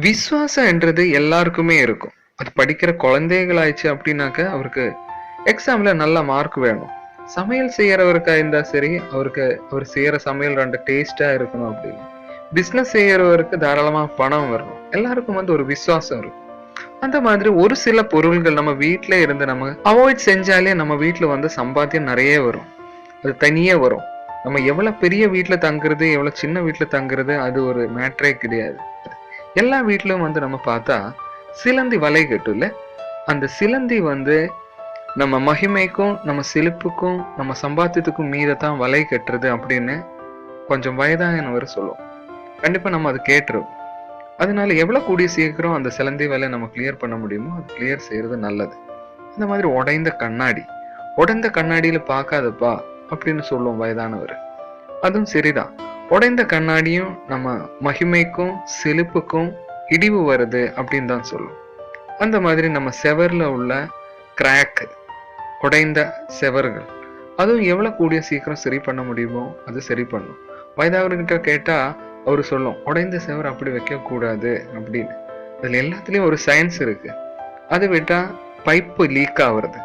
விசுவாசம்ன்றது எல்லாருக்குமே இருக்கும். அது படிக்கிற குழந்தைகளாயிடுச்சு அப்படின்னாக்க அவருக்கு எக்ஸாம்ல நல்ல மார்க் வேணும். சமையல் செய்யறவருக்கா இருந்தா சரி அவருக்கு அவர் செய்யற சமையல் ரெண்டு டேஸ்டா இருக்கணும் அப்படின்னு. பிஸ்னஸ் செய்யறவருக்கு தாராளமா பணம் வரணும். எல்லாருக்கும் வந்து ஒரு விசுவாசம் இருக்கும். அந்த மாதிரி ஒரு சில பொருள்கள் நம்ம வீட்ல இருந்து நம்ம அவாய்ட் செஞ்சாலே நம்ம வீட்ல வந்து சம்பாத்தியம் நிறைய வரும். அது தனியே வரும். நம்ம எவ்வளவு பெரிய வீட்ல தங்குறது எவ்வளவு சின்ன வீட்ல தங்குறது அது ஒரு மேட்டரே கிடையாது. எல்லா வீட்லையும் வந்து நம்ம பார்த்தா சிலந்தி வலை கட்டும்ல அந்த சிலந்தி வந்து நம்ம மகிமைக்கும் நம்ம செழிப்புக்கும் நம்ம சம்பாத்தியத்துக்கும் மீதத்தான் வலை கட்டுறது அப்படின்னு கொஞ்சம் வயதானவர் சொல்லுவோம் கண்டிப்பாக நம்ம அது கேட்டுருவோம் அதனால எவ்வளோ கூடிய சீக்கிரம் அந்த சிலந்தி வேலையை நம்ம கிளியர் பண்ண முடியுமோ அது கிளியர் செய்கிறது நல்லது. இந்த மாதிரி உடைந்த கண்ணாடி. உடைந்த கண்ணாடியில் பார்க்காதப்பா அப்படின்னு சொல்லுவோம் வயதானவர். அதுவும் சரிதான். உடைந்த கண்ணாடியும் நம்ம மகிமைக்கும் செழிப்புக்கும் இடிவு வருது அப்படின்னு தான் சொல்லும். அந்த மாதிரி நம்ம செவர்ல உள்ள கிராக் உடைந்த செவர்கள் அதுவும் எவ்வளோ கூடிய சீக்கிரம் சரி பண்ண முடியுமோ அது சரி பண்ணும். வயதானவர்கிட்ட கேட்டால் அவர் சொல்லும் உடைந்த செவர் அப்படி வைக்கக்கூடாது அப்படின்னு. அதில் எல்லாத்துலேயும் ஒரு சயின்ஸ் இருக்கு. அதை விட்டா பைப்பு லீக் ஆகுறது.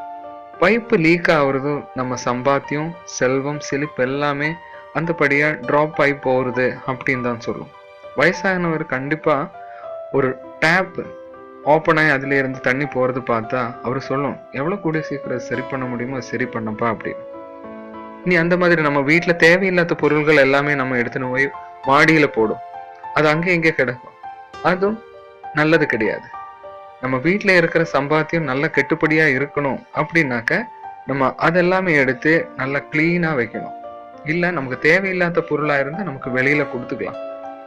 பைப்பு லீக் ஆகுறதும் நம்ம சம்பாத்தியம் செல்வம் செழிப்பு எல்லாமே அந்தபடியாக ட்ராப் ஆகி போகிறது அப்படின்னு தான் சொல்லும். வயசானவர் கண்டிப்பாக ஒரு டேப் ஓப்பன் ஆகி அதுல இருந்து தண்ணி போகிறது பார்த்தா அவர் சொல்லும் எவ்வளோ கூடிய சீக்கிரம் சரி பண்ண முடியுமோ சரி பண்ணப்பா அப்படின்னு. நீ அந்த மாதிரி நம்ம வீட்டில் தேவையில்லாத பொருள்கள் எல்லாமே நம்ம எடுத்துன்னு போய் மாடியில் போடும். அது அங்கே இங்கே கிடக்கும். அதுவும் நல்லது கிடையாது. நம்ம வீட்டில் இருக்கிற சம்பாத்தியம் நல்ல கெட்டுப்படியாக இருக்கணும் அப்படின்னாக்க நம்ம அதெல்லாமே எடுத்து நல்லா க்ளீனாக வைக்கணும். இல்லை நமக்கு தேவையில்லாத பொருளா இருந்தால் நமக்கு வெளியில கொடுத்துக்கலாம்.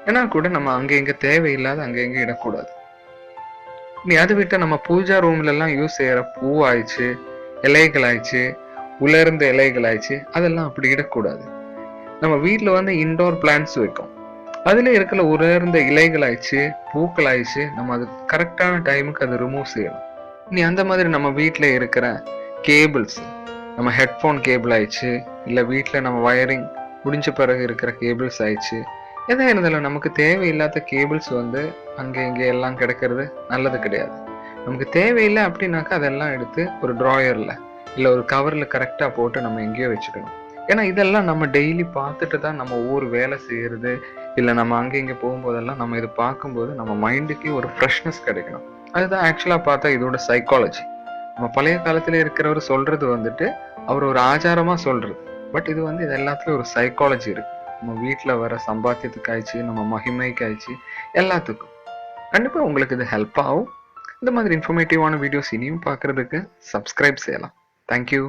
ஏன்னா கூட நம்ம அங்கே இங்க தேவையில்லாத அங்கே இங்கே இடக்கூடாது. நீ அதை விட்டு நம்ம பூஜா ரூம்ல எல்லாம் யூஸ் செய்யற பூ ஆயிடுச்சு இலைகள் ஆயிடுச்சு உலர்ந்த இலைகள் ஆயிடுச்சு அதெல்லாம் அப்படி இடக்கூடாது. நம்ம வீட்டில் வந்து இன்டோர் பிளான்ஸ் வைக்கும். அதில் இருக்கிற உலர்ந்த இலைகள் ஆயிடுச்சு பூக்கள் ஆயிடுச்சு நம்ம அது கரெக்டான டைமுக்கு அதை ரிமூவ் செய்யணும் நீ அந்த மாதிரி நம்ம வீட்டில் இருக்கிற கேபிள்ஸ் நம்ம ஹெட்ஃபோன் கேபிள் ஆயிடுச்சு இல்லை வீட்டில் நம்ம வயரிங் முடிஞ்ச பிறகு இருக்கிற கேபிள்ஸ் ஆயிடுச்சு. எதா இருந்தாலும் நமக்கு தேவையில்லாத கேபிள்ஸ் வந்து அங்கே இங்கே எல்லாம் கிடைக்கிறது நல்லது கிடையாது. நமக்கு தேவையில்லை அப்படின்னாக்கா அதெல்லாம் எடுத்து ஒரு ட்ராயரில் இல்லை ஒரு கவரில் கரெக்டாக போட்டு நம்ம எங்கேயோ வச்சுக்கணும். ஏன்னா இதெல்லாம் நம்ம டெய்லி பார்த்துட்டு தான் நம்ம ஒவ்வொரு வேலை செய்கிறது இல்லை நம்ம அங்கே இங்கே போகும்போதெல்லாம் நம்ம இது பார்க்கும்போது நம்ம மைண்டுக்கு ஒரு ஃப்ரெஷ்னஸ் கிடைக்கணும். அதுதான் ஆக்சுவலாக பார்த்தா இதோட சைக்காலஜி நம்ம பழைய காலத்துல இருக்கிறவர் சொல்றது வந்துட்டு அவர் ஒரு ஆச்சாரமா சொல்றது. பட் இது வந்து இது எல்லாத்துலயும் ஒரு சைக்காலஜி இருக்கு. நம்ம வீட்டில் வர சம்பாத்தியத்துக்கு ஆயிடுச்சு நம்ம மகிமைக்கு ஆயிடுச்சு எல்லாத்துக்கும். கண்டிப்பாக உங்களுக்கு இது ஹெல்ப் ஆகும். இந்த மாதிரி இன்ஃபர்மேட்டிவான வீடியோஸ் இனியும் பாக்குறதுக்கு சப்ஸ்கிரைப் செய்யலாம். தேங்க்யூ